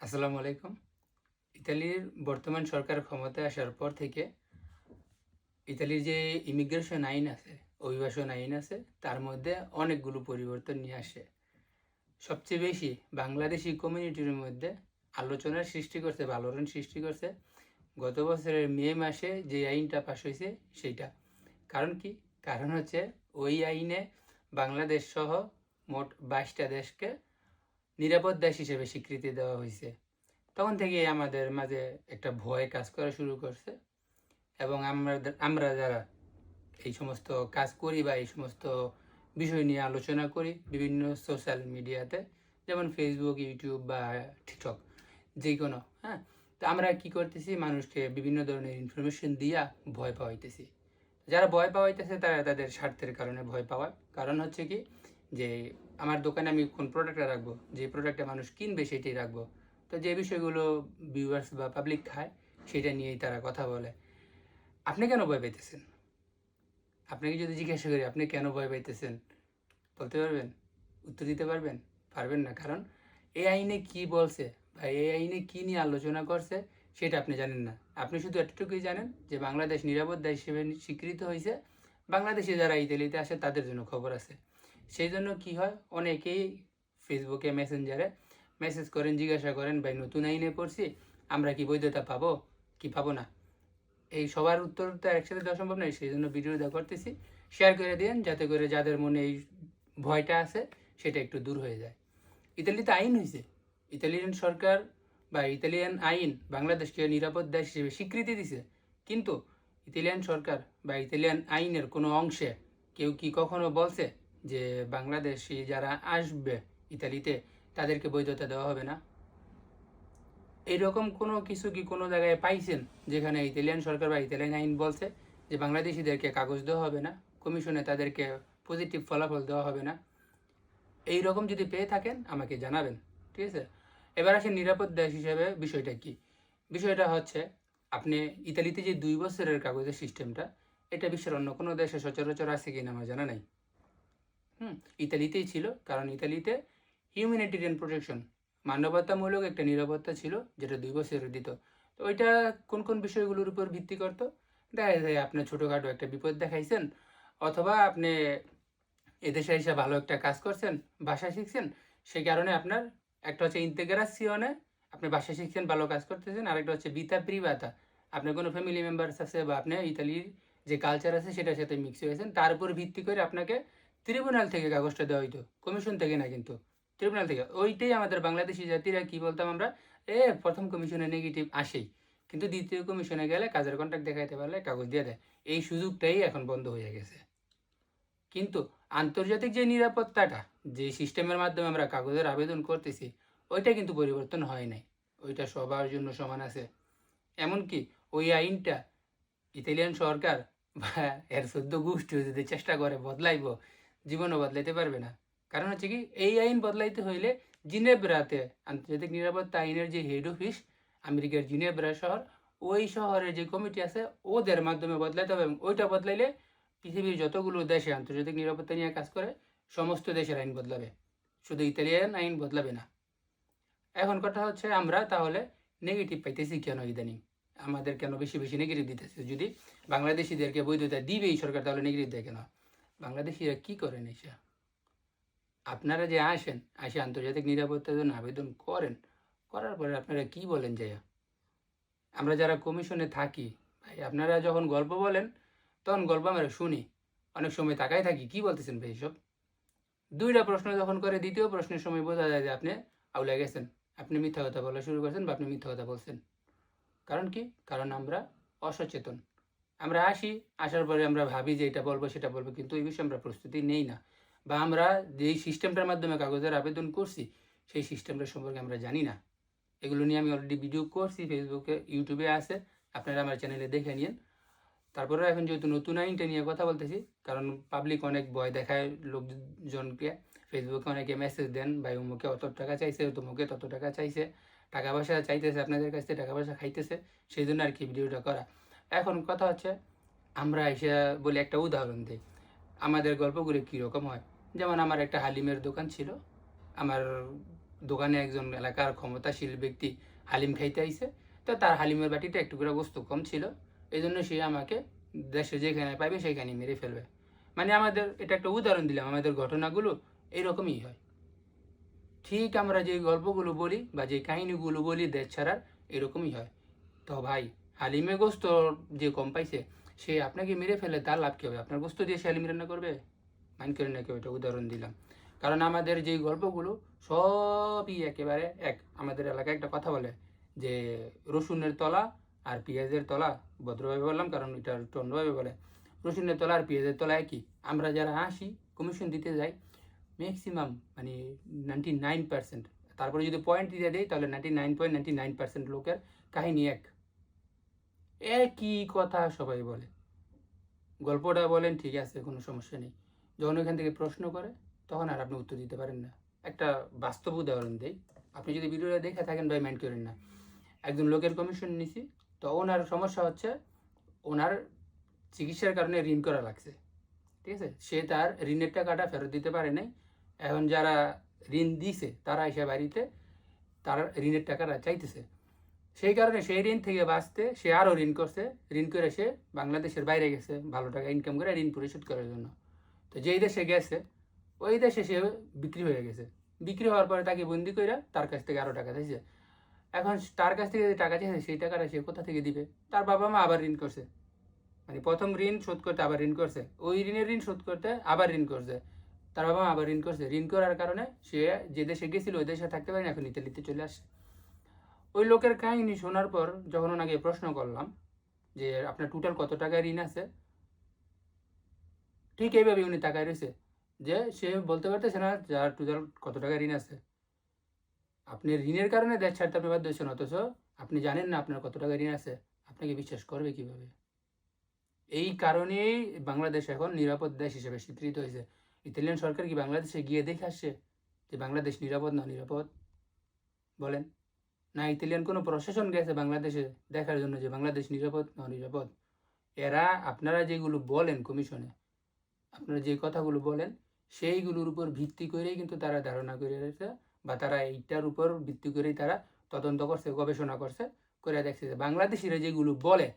আসসালামু আলাইকুম। ইতালির বর্তমান সরকার ক্ষমতায় আসার পর থেকে ইতালির যে ইমিগ্রেশন আইন আছে, অভিবাসন আইন আছে, তার মধ্যে অনেকগুলো পরিবর্তন নিয়ে আসে। সবচেয়ে বেশি বাংলাদেশি কমিউনিটির মধ্যে আলোচনার সৃষ্টি করছে আলোড়ন সৃষ্টি করছে। গত বছরের মে মাসে যে আইনটা পাশ হয়েছে, সেইটা। কারণ কি? কারণ হচ্ছে ওই আইনে বাংলাদেশ সহ মোট বাইশটা দেশকে নিরাপদ দেশ হিসেবে স্বীকৃতি দেওয়া হয়েছে। তখন থেকে আমাদের মাঝে একটা ভয় কাজ করা শুরু করছে এবং আমরা আমরা যারা এই সমস্ত কাজ করি বা এই সমস্ত বিষয় নিয়ে আলোচনা করি বিভিন্ন সোশ্যাল মিডিয়াতে যেমন ফেসবুক ইউটিউব বা টিকটক যে কোনো হ্যাঁ? তো আমরা কি করতেছি? মানুষকে বিভিন্ন ধরনের ইনফরমেশন দিয়া ভয় পাওয়াইতেছি। যারা ভয় পাওয়াইতেছে তারা তাদের স্বার্থের কারণে ভয় পাওয়ার। কারণ হচ্ছে কি? যে আমার দোকানে আমি কোন প্রোডাক্টটা রাখব? যে প্রোডাক্টটা মানুষ কিনবে সেটাই রাখব। তো যে বিষয়গুলো ভিউয়ার্স বা পাবলিক খায়, সেটা নিয়েই তারা কথা বলে। আপনি কেন ভয় পাইতেছেন? আপনাকে যদি জিজ্ঞাসা করি, আপনি কেন ভয় পাইতেছেন? বলতে পারবেন? উত্তর দিতে পারবেন? পারবেন না। কারণ এই আইনে কি বলছে বা এই আইনে কি নিয়ে আলোচনা করছে, সেটা আপনি জানেন না। আপনি শুধু এতটুকুই জানেন যে বাংলাদেশ নিরাপদ দেশ হিসেবে স্বীকৃত হয়েছে বাংলাদেশে যারা ইতালিতে আসে, তাদের জন্য খবর আছে। সেই জন্য কি হয়? অনেকেই ফেসবুকে মেসেঞ্জারে মেসেজ করেন, জিজ্ঞাসা করেন, ভাই, নতুন আইনে পড়ছি, আমরা কি বৈধতা পাবো? কি পাবো না? এই সবার উত্তর তো একসাথে দেওয়া সম্ভব নয় সেই জন্য ভিডিওটা করতেছি। শেয়ার করে দিন, যাতে করে যাদের মনে এই ভয়টা আছে, সেটা একটু দূর হয়ে যায়। ইতালিতে আইন হয়েছে ইতালিয়ান সরকার বা ইতালিয়ান আইন বাংলাদেশকে নিরাপদ দেশ হিসেবে স্বীকৃতি দিছে। কিন্তু ইতালিয়ান সরকার বা ইতালিয়ান আইনের কোনো অংশে কেউ কি কখনো বলছে যে বাংলাদেশি যারা আসবে ইতালিতে, তাদেরকে বৈধতা দেওয়া হবে না। এইরকম কোনো কিছু কি কোনো জায়গায় পাইছেন যেখানে ইতালিয়ান সরকার বা ইতালিয়ান আইন বলছে যে বাংলাদেশিদেরকে কাগজ দেওয়া হবে না, কমিশনে তাদেরকে পজিটিভ ফলাফল দেওয়া হবে না? এই রকম যদি পেয়ে থাকেন, আমাকে জানাবেন, ঠিক আছে? এবার আসেন নিরাপদ দেশ হিসেবে বিষয়টা কি? বিষয়টা হচ্ছে, আপনি ইতালিতে যে দুই বছরের কাগজের সিস্টেমটা এটা বিশ্বের অন্য কোনো দেশে সচরাচর আছে কিনা আমার জানা নাই। হুম, ইতালিতেই ছিল, কারণ ইতালিতে হিউম্যানিটেরিয়ান প্রোটেকশন মানবতামূলক একটা নিরাপত্তা ছিল, যেটা দুই বছরের দিত। তো ওইটা কোন কোন বিষয়গুলোর উপর ভিত্তি করতো? দেখা যায় আপনি ছোটোখাটো একটা বিপদ দেখাইছেন, অথবা আপনি এদেশে এসে ভালো একটা কাজ করছেন, ভাষা শিখছেন, সেই কারণে আপনার একটা হচ্ছে ইন্তেগ্রাসিওনে আপনি ভাষা শিখছেন, ভালো কাজ করতেছেন, আরেকটা হচ্ছে বিতা প্রিভাতা আপনার কোনো ফ্যামিলি মেম্বার্স আছে বা আপনি ইতালির যে কালচার আছে, সেটার সাথে মিক্স হয়েছেন, তার উপর ভিত্তি করে আপনাকে ট্রিব্যুনাল থেকে কাগজটা দেওয়া হইতো কমিশন থেকে না কিন্তু ট্রিব্যুনাল থেকে। ওইটাই আমাদের বাংলাদেশি জাতিরা কি বলতাম আমরা? এ, প্রথম কমিশনে নেগেটিভ আসেই, কিন্তু দ্বিতীয় কমিশনে গেলে কাজের কন্ট্রাক্ট দেখাইতে পারলে কাগজ দিয়ে দেয়। এই সুযোগটাই এখন বন্ধ হয়ে গেছে। কিন্তু আন্তর্জাতিক যে নিরাপত্তাটা, যে সিস্টেমের মাধ্যমে আমরা কাগজের আবেদন করতেছি, ওইটা কিন্তু পরিবর্তন হয় নাই। ওইটা সবার জন্য সমান আছে। এমনকি ওই আইনটা ইতালিয়ান সরকার বা এর সদ্য গোষ্ঠীও যদি চেষ্টা করে, বদলাইব জীবনও বদলাইতে পারবে না। কারণ হচ্ছে কি, এই আইন বদলাইতে হইলে জিনেব্রাতে আন্তর্জাতিক নিরাপত্তা আইনের যে হেড অফিস আমেরিকার জিনেব্রা শহর, ওই শহরের যে কমিটি আছে, ওদের মাধ্যমে বদলাইতে হবে এবং ওইটা বদলাইলে পৃথিবীর যতগুলো দেশে আন্তর্জাতিক নিরাপত্তা নিয়ে কাজ করে, সমস্ত দেশের আইন বদলাবে। শুধু ইতালিয়ান আইন বদলাবে না। এখন কথা হচ্ছে আমরা তাহলে নেগেটিভ পাইতেছি কেন ইদানিং? আমাদের কেন বেশি বেশি নেগেটিভ দিতেছে? যদি বাংলাদেশিদেরকে বৈধতা দিবে এই সরকার, তাহলে নেগেটিভ দেয় কেন? বাংলাদেশিরা কি করেন এসা? আপনারা যে আসেন, আসে আন্তর্জাতিক নিরাপত্তার জন্য আবেদন করেন, করার পরে আপনারা কি বলেন যে আমরা যারা কমিশনে থাকি, ভাই, আপনারা যখন গল্প বলেন, তখন গল্প আমরা শুনি। অনেক সময় তাকাই থাকি, কি বলতেছেন ভাই এসব? দুইটা প্রশ্ন যখন করে, দ্বিতীয় প্রশ্নের সময় বোঝা যায় যে আপনি আউলে গেছেন। আপনি মিথ্যা কথা বলা শুরু করছেন বা আপনি মিথ্যা কথা বলছেন। কারণ কি? কারণ আমরা অসচেতন। আমরা আসি, আসার পরে আমরা ভাবি যে এটা বলব, সেটা বলব, কিন্তু এই বিষয়ে আমরা প্রস্তুতি নেই না। বা আমরা যেই সিস্টেমটার মাধ্যমে কাগজের আবেদন করছি, সেই সিস্টেমটা সম্পর্কে আমরা জানি না। এগুলো নিয়ে আমি অলরেডি ভিডিও করছি ফেসবুকে ইউটিউবে আছে, আপনারা আমার চ্যানেলে দেখে নিন। তারপরে এখন যেহেতু নতুন আইনটা নিয়ে কথা বলতেছি, কারণ পাবলিক অনেক ভয় দেখায় লোকজনকে ফেসবুকে অনেকে মেসেজ দেন, ভাই অমুকে অত টাকা চাইছে, তমুকে তত টাকা চাইছে, টাকা পয়সা চাইতেছে, আপনাদের কাছ থেকে টাকা পয়সা খাইতেছে, সেই জন্য আর কি ভিডিওটা করা। এখন কথা হচ্ছে, আমরা এসে বলি একটা উদাহরণ দিই। আমাদের গল্পগুলি কীরকম হয়? যেমন আমার একটা হালিমের দোকান ছিল। আমার দোকানে একজন এলাকার ক্ষমতাশীল ব্যক্তি হালিম খাইতে আইছে। তো তার হালিমের বাটিটা একটু করে বস্তু কম ছিল। এই জন্য সে আমাকে দেশে যেখানে পাইবে সেখানে মেরে ফেলবে। মানে আমাদের এটা একটা উদাহরণ দিলাম, আমাদের ঘটনাগুলো এইরকমই হয়। ঠিক আমরা যে গল্পগুলো বলি বা যে কাহিনীগুলো বলি দেশ ছাড়ার এরকমই হয়। তো ভাই হালিমে গোস্ত যে কম পাইছে, সে আপনাকে মেরে ফেলে, তার লাভ কী হবে? আপনার গোস্ত দিয়ে সে হালিম রান্না করবে? মাইন্ড করে না কেউ, এটা উদাহরণ দিলাম। কারণ আমাদের যে গল্পগুলো, সবই একেবারে এক। আমাদের এলাকায় একটা কথা বলে যে, রসুনের তলা আর পেঁয়াজের তলা, ভদ্রভাবে বললাম, কারণ এটা অন্যভাবে বলে। রসুনের তলা আর পেঁয়াজের তলা একই। আমরা যারা আসি কমিশন দিতে যাই ম্যাক্সিমাম মানে নাইনটি নাইন পার্সেন্ট তারপরে যদি পয়েন্ট দিয়ে দেয় তাহলে ninety nine point ninety nine percent লোকের কাহিনী এক। একই কথা সবাই বলে। গল্পটা বলেন, ঠিক আছে, কোনো সমস্যা নেই। যখন ওখান থেকে প্রশ্ন করে, তখন আর আপনি উত্তর দিতে পারেন না। একটা বাস্তব উদাহরণ দেই। আপনি যদি ভিডিওটা দেখে থাকেন, ভাই মাইন্ড করেন না। একজন লোকের কমিশন নিছি, তো ওনার সমস্যা হচ্ছে, ওনার চিকিৎসার কারণে ঋণ করা লাগছে। ঠিক আছে? সে তার ঋণের টাকাটা ফেরত দিতে পারে নাই। এখন যারা ঋণ দিছে, তারা এসে বাড়িতে তার ঋণের টাকাটা চাইতেছে। সেই কারণে সেই ঋণ থেকে বাঁচতে, সে আরও ঋণ করছে। ঋণ করে সে বাংলাদেশের বাইরে গেছে ভালো টাকা ইনকাম করে ঋণ পরিশোধ করার জন্য। তো যেই দেশে গেছে, ওই দেশে সে বিক্রি হয়ে গেছে। বিক্রি হওয়ার পরে তাকে বন্দি করে তার কাছ থেকে আরও টাকা চাইছে। এখন তার কাছ থেকে যে টাকা চাইছে, সেই টাকাটা সে কোথা থেকে দিবে? তার বাবা মা আবার ঋণ করছে। মানে প্রথম ঋণ শোধ করতে আবার ঋণ করছে। ওই ঋণের ঋণ শোধ করতে আবার ঋণ করছে। তার বাবা মা আবার ঋণ করছে। ঋণ করার কারণে সে যে দেশে গেছিল, ওই দেশে থাকতে পারেনি, এখন ইতালিতে চলে আসছে। ওই লোকের কাহিনী শোনার পর যখন ওনাকে প্রশ্ন করলাম যে, আপনার টোটাল কত টাকা ঋণ আছে? ঠিক এইভাবে উনি টাকায় রয়েছে যে, সে বলতে পারতেছে না যার টোটাল কত টাকা ঋণ আছে? আপনি ঋণের কারণে দেশ ছাড়তে আপনি বাধ্য হচ্ছেন অথচ আপনি জানেন না আপনার কত টাকা ঋণ আছে। আপনাকে বিশ্বাস করবে কীভাবে? এই কারণেই বাংলাদেশ এখন নিরাপদ দেশ হিসেবে স্বীকৃত হয়েছে। ইতালিয়ান সরকার কি বাংলাদেশে গিয়ে দেখে আসছে যে, বাংলাদেশ নিরাপদ না নিরাপদ? বলেন। না ইতালিয়ান কোনো প্রশাসন গেছে বাংলাদেশে দেখার জন্য যে বাংলাদেশ নিরাপদ না নিরাপদ এরা, আপনারা যেগুলো বলেন কমিশনে, আপনারা যে কথাগুলো বলেন, সেইগুলোর উপর ভিত্তি করেই কিন্তু তারা ধারণা করে বা তারা এইটার উপর ভিত্তি করেই তারা তদন্ত করছে, গবেষণা করছে, করে দেখছে যে বাংলাদেশিরা যেগুলো বলে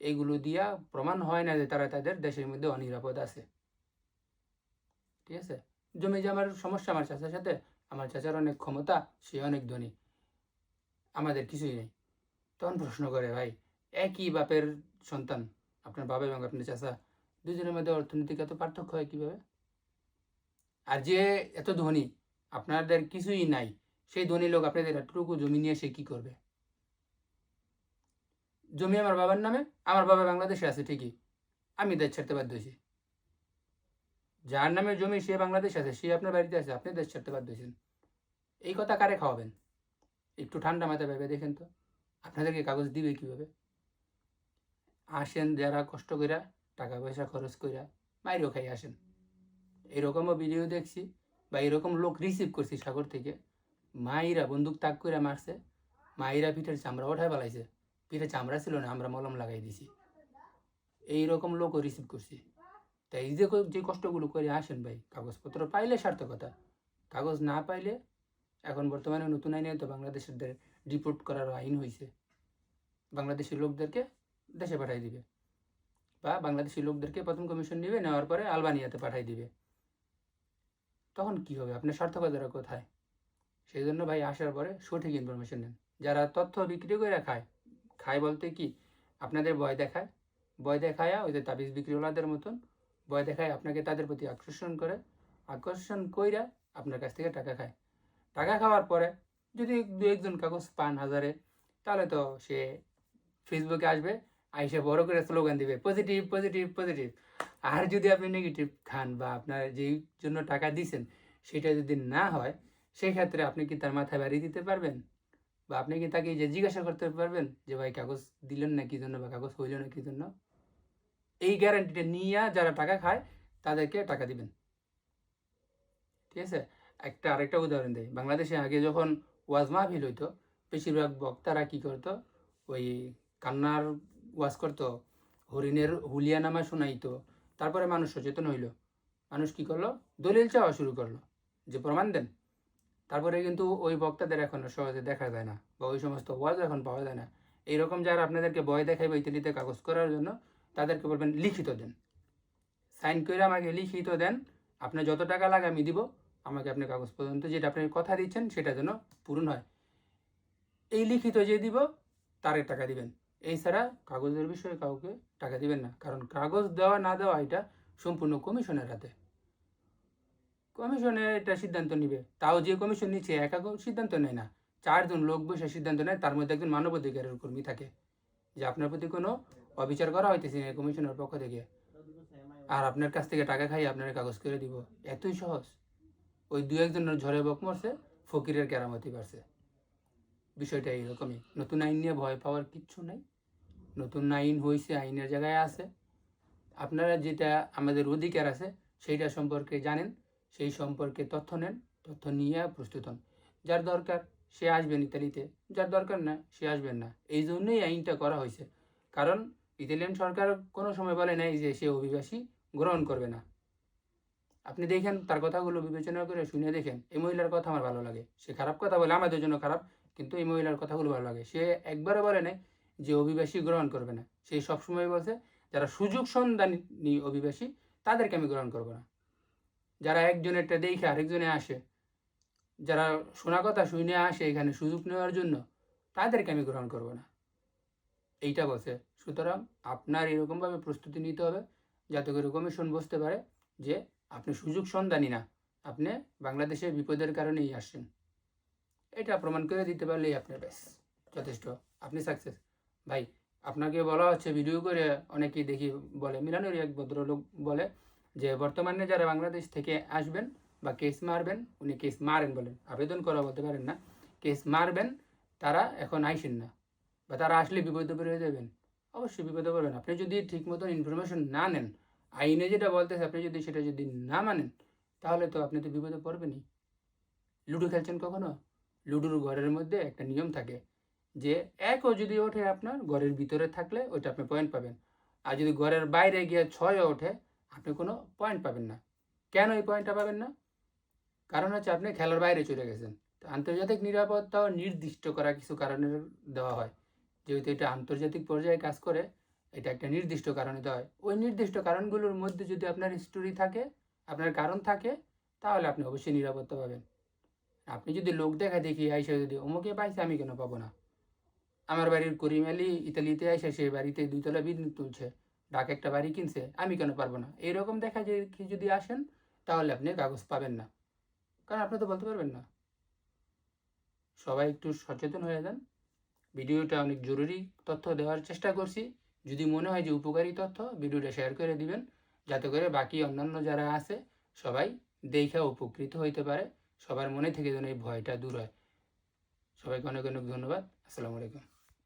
এইগুলো দিয়া প্রমাণ হয় না যে তারা তাদের দেশের মধ্যে অনিরাপদ আছে। ঠিক আছে? জমি জমার সমস্যা আমার চাচার সাথে, আমার চাচার অনেক ক্ষমতা, সে অনেক ধনী। আমাদের কিছুই নেই। তখন প্রশ্ন করে, ভাই, একই বাপের সন্তান, আপনার বাবা এবং আপনার চাচা, দুজনের মধ্যে অর্থনৈতিক এত পার্থক্য হয় কীভাবে? আর যে এত ধনী, আপনাদের কিছুই নাই। সেই ধনী লোক আপনাদের এতটুকু জমি নিয়ে সে কী করবে? জমি আমার বাবার নামে, আমার বাবা বাংলাদেশে আছে, ঠিকই। আমি দেশ ছাড়তে বাধ্য হয়েছি। যার নামে জমি সে বাংলাদেশে আছে, সে আপনার বাড়িতে আছে, আপনি দেশ ছাড়তে বাধ্য হয়েছেন। এই কথা কারে খাওয়াবেন? একটু ঠান্ডা মাথায় ভেবে দেখেন তো। আপনাদেরকে কাগজ দিবে কীভাবে? আসেন, যারা কষ্ট কইরা টাকা পয়সা খরচ কইরা মাইরও খাই আসেন। এরকমও ভিডিও দেখছি বা এরকম লোক রিসিভ করছি সাগর থেকে। মাইরা বন্দুক তাক করে মারছে, মাইরা পিঠের চামড়া ওঠায় পালাইছে পিঠে চামড়া ছিল না, আমরা মলম লাগাই দিছি। এইরকম লোকও রিসিভ করছি। তাই এই যে যে কষ্টগুলো করে আসেন ভাই, কাগজপত্র পাইলে সার্থকতা, কাগজ না পাইলে এখন বর্তমানে নতুন আইনে তো বাংলাদেশের ডিপোর্ট করার আইন হয়েছে বাংলাদেশের লোকদেরকে দেশে পাঠাই দিবে। বা বাংলাদেশি লোকদেরকে প্রথম কমিশন নিবে, নেওয়ার পরে আলবানিয়াতে পাঠাই দিবে। তখন কি হবে? আপনার সার্থকতাটা কোথায়? সেই জন্য ভাই আসার পরে সঠিক ইনফরমেশন নেন। যারা তথ্য বিক্রি করে খায় খায় বলতে কি? আপনাদের ভয় দেখায়। ভয় দেখায় ওই যে তাবিজ বিক্রিওয়ালাদের মতন ভয় দেখায়, আপনাকে তাদের প্রতি আকর্ষণ করে, আকর্ষণ কইরা আপনার কাছ থেকে টাকা খায়। টাকা খাওয়ার পরে যদি দু একজন কাগজ পান হাজারে, তাহলে তো সে ফেসবুকে আসবে, আইসে বড় করে স্লোগান দিবে পজিটিভ পজিটিভ পজিটিভ আর যদি আপনি নেগেটিভ খান বা আপনার যেই জন্য টাকা দিছেন, সেটা যদি না হয় সেই ক্ষেত্রে আপনি কি তার মাথায় বাড়ি দিতে পারবেন? বা আপনি কি তাকে যে জিজ্ঞাসা করতে পারবেন যে, ভাই, কাগজ দিলেন না কি জন্য বা কাগজ হইল না কি জন্য? এই গ্যারান্টিটা নিয়ে যারা টাকা খায়, তাদেরকে টাকা দিবেন। ঠিক আছে? একটা, আরেকটা উদাহরণ দেয় বাংলাদেশে আগে যখন ওয়াজ মাহফিল হইতো, বেশিরভাগ বক্তারা কি করতো? ওই কান্নার ওয়াজ করতো, হরিণের হুলিয়া নামা শোনাইতো, তারপরে মানুষ সচেতন হইল। মানুষ কি করল? দলিল চাওয়া শুরু করল, যে প্রমাণ দেন। তারপরে কিন্তু ওই বক্তাদের এখন সহজে দেখা যায় না, বা ওই সমস্ত ওয়াজ এখন পাওয়া যায় না। এইরকম যারা আপনাদেরকে ভয় দেখাইবে ইত্যাদিতে কাগজ করার জন্য, তাদেরকে বলবেন, লিখিত দেন। সাইন করে আমাকে লিখিত দেন আপনার যত টাকা লাগে আমি দিব আমাকে আপনি কাগজ পর্যন্ত যেটা আপনি কথা দিচ্ছেন সেটা যেন পূরণ হয়। এই লিখিত যে দিব, তারে টাকা দিবেন। এই ছাড়া কাগজের বিষয়ে কাউকে টাকা দিবেন না। কারণ কাগজ দেওয়া না দেওয়া, এটা সম্পূর্ণ কমিশনের হাতে। কমিশনে এটা সিদ্ধান্ত নিবে। তাও যে কমিশন নিচ্ছে, একা সিদ্ধান্ত নেয় না। চারজন লোক বসে সিদ্ধান্ত নেয়, তার মধ্যে একজন মানবাধিকারের কর্মী থাকে। যে আপনার প্রতি কোনো অবিচার করা হইতেছে না কমিশনের পক্ষ থেকে। আর আপনার কাছ থেকে টাকা খাই আপনার কাগজ করে দিব। এতই সহজ। ওই দু একজনের ঝড়ে বক মরছে, ফকিরের কেরামতি বাড়ছে। বিষয়টা এইরকমই। নতুন আইন নিয়ে ভয় পাওয়ার কিচ্ছু নাই। নতুন আইন হয়েছে আইনের জায়গায় আছে। আপনারা যেটা আমাদের অধিকার আছে, সেইটা সম্পর্কে জানেন, সেই সম্পর্কে তথ্য নেন, তথ্য নিয়ে প্রস্তুত হন। যার দরকার সে আসবেন ইতালিতে, যার দরকার না, সে আসবেন না। এই জন্যই আইনটা করা হয়েছে কারণ ইতালিয়ান সরকার কোনো সময় বলে নাই যে সে অভিবাসী গ্রহণ করবে না। আপনি দেখেন, তার কথাগুলো বিবেচনা করে শুনে দেখেন, এই মহিলার কথা আমার ভালো লাগে। সে খারাপ কথা বলে আমাদের জন্য খারাপ, কিন্তু এই মহিলার কথাগুলো ভালো লাগে। সে একবারও বলে নাই যে অভিবাসী গ্রহণ করবে না। সে সবসময় বলছে, যারা সুযোগ সন্ধানী অভিবাসী, তাদেরকে আমি গ্রহণ করব না। যারা একজনের একজনেরটা দেখে আরেকজনে আসে, যারা শোনা কথা শুনে আসে এখানে সুযোগ নেওয়ার জন্য, তাদেরকে আমি গ্রহণ করব না। এইটা বলছে। সুতরাং আপনার এরকমভাবে প্রস্তুতি নিতে হবে, যাতে করে কমিশন বসতে পারে। যে আপনি সুযোগ সন্ধানী না, আপনি বাংলাদেশে বিপদের কারণেই আসছেন। এটা প্রমাণ করে দিতে পারলেই আপনি ব্যাস যথেষ্ট, আপনি সাকসেস ভাই, আপনাকে বলা হচ্ছে ভিডিও করে অনেকেই দেখি বলে, মিলানোর এক ভদ্রলোক বলে যে, বর্তমানে যারা বাংলাদেশ থেকে আসবেন বা কেস মারবেন, উনি কেস মারেন বলেন, আবেদন করা বলতে পারেন না কেস মারবেন, তারা এখন আইসেন না বা তারা আসলে বিপদে পড়ে যাবেন। অবশ্যই বিপদে পড়বেন। আপনি যদি ঠিক মতন ইনফরমেশন না নেন আইনে যেটা বলতেছে, আপনি যদি সেটা যদি না মানেন, তাহলে তো আপনি তো বিপদে পড়বেনই। লুডো খেলছেন কখনো? লুডোর ঘরের মধ্যে একটা নিয়ম থাকে যে একও যদি ওঠে আপনার, ঘরের ভিতরে থাকলে ওইটা আপনি পয়েন্ট পাবেন। আর যদি ঘরের বাইরে গিয়ে ছয়ও ওঠে, আপনি কোনো পয়েন্ট পাবেন না। কেন এই পয়েন্টটা পাবেন না? কারণ হচ্ছে আপনি খেলার বাইরে চলে গেছেন। তো আন্তর্জাতিক নিরাপত্তাও নির্দিষ্ট করা কিছু কারণে দেওয়া হয়। যেহেতু এটা আন্তর্জাতিক পর্যায়ে কাজ করে এটা একটা নির্দিষ্ট কারণে দেয়। ওই নির্দিষ্ট কারণগুলোর মধ্যে যদি আপনার হিস্টোরি থাকে, আপনার কারণ থাকে, তাহলে আপনি অবশ্যই নিরাপত্তা পাবেন। আপনি যদি লোক দেখা দেখি, আইসা যদি অমুকে পাইছে, আমি কেন পাবো না? আমার বাড়ির করিম আলী ইতালিতে আইসা, সে বাড়িতে দুইতলা বিদ্যুৎ তুলছে, ডাক একটা বাড়ি কিনছে, আমি কেন পারব না? এইরকম দেখা যে যদি আসেন, তাহলে আপনি কাগজ পাবেন না। কারণ আপনি তো বলতে পারবেন না। সবাই একটু সচেতন হয়ে যান। ভিডিওটা অনেক জরুরি তথ্য দেওয়ার চেষ্টা করছি। যদি মনে হয় যে উপকারী তথ্য, ভিডিওটা শেয়ার করে দিবেন। যাতে করে বাকি অন্যান্য যারা আছে, সবাই দেখা উপকৃত হইতে পারে। সবার মনে থেকে যেন এই ভয়টা দূর হয়। সবাইকে অনেক অনেক ধন্যবাদ। আসসালামু আলাইকুম।